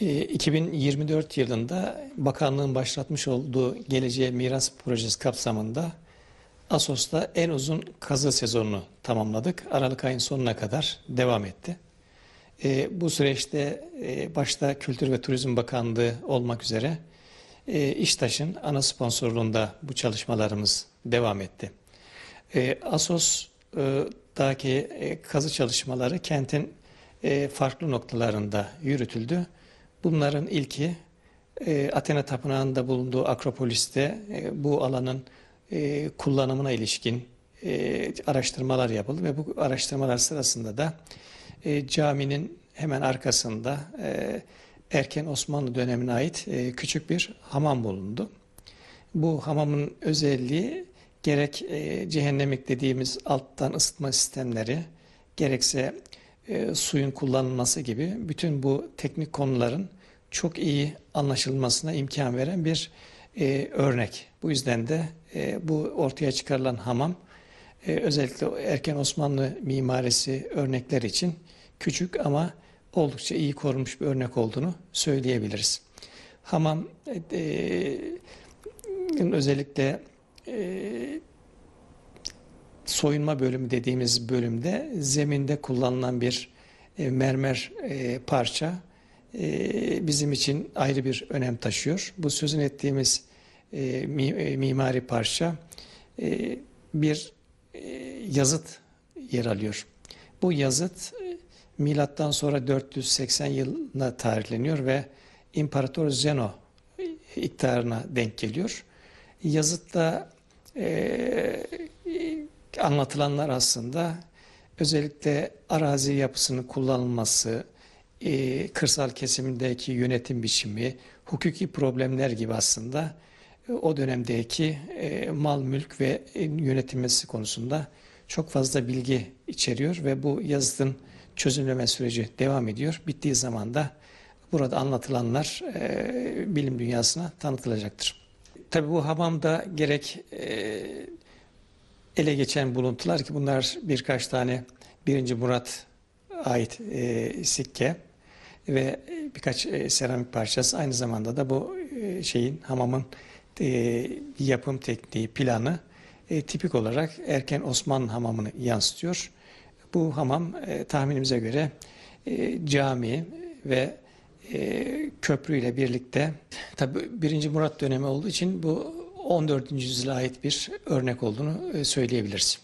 E, 2024 yılında bakanlığın başlatmış olduğu Geleceğe Miras Projesi kapsamında Asos'ta en uzun kazı sezonunu tamamladık. Aralık ayın sonuna kadar devam etti. E, bu süreçte e, başta Kültür ve Turizm Bakanlığı olmak üzere e, İştaş'ın ana sponsorluğunda bu çalışmalarımız devam etti. E, Asos'daki kazı çalışmaları kentin farklı noktalarında yürütüldü. Bunların ilki e, Athena Tapınağı'nda bulunduğu Akropolis'te e, bu alanın e, kullanımına ilişkin e, araştırmalar yapıldı ve bu araştırmalar sırasında da e, caminin hemen arkasında e, erken Osmanlı dönemine ait e, küçük bir hamam bulundu. Bu hamamın özelliği gerek e, cehennemik dediğimiz alttan ısıtma sistemleri gerekse e, suyun kullanılması gibi bütün bu teknik konuların çok iyi anlaşılmasına imkan veren bir e, örnek. Bu yüzden de e, bu ortaya çıkarılan hamam e, özellikle erken Osmanlı mimarisi örnekler için küçük ama oldukça iyi korunmuş bir örnek olduğunu söyleyebiliriz. Hamam e, e, özellikle e, soyunma bölümü dediğimiz bölümde zeminde kullanılan bir e, mermer e, parça e, bizim için ayrı bir önem taşıyor. Bu sözün ettiğimiz e, mi- e, mimari parça e, bir e, yazıt yer alıyor. Bu yazıt e, milattan sonra 480 yılına tarihleniyor ve İmparator Zeno iktidarına denk geliyor. Yazıtta e, anlatılanlar aslında özellikle arazi yapısının kullanılması, e, kırsal kesimindeki yönetim biçimi, hukuki problemler gibi aslında e, o dönemdeki e, mal, mülk ve e, yönetilmesi konusunda çok fazla bilgi içeriyor ve bu yazıtın çözümleme süreci devam ediyor. Bittiği zaman da burada anlatılanlar bilim dünyasına tanıtılacaktır. Tabii bu hamamda gerek ele geçen buluntular ki bunlar birkaç tane 1. Murat ait e, sikke ve birkaç e, seramik parçası aynı zamanda da bu e, şeyin hamamın e, yapım tekniği planı e, tipik olarak erken Osmanlı hamamını yansıtıyor. Bu hamam e, tahminimize göre e, cami ve e, köprü ile birlikte tabi 1. Murat dönemi olduğu için bu 14. yüzyıla ait bir örnek olduğunu e, söyleyebiliriz.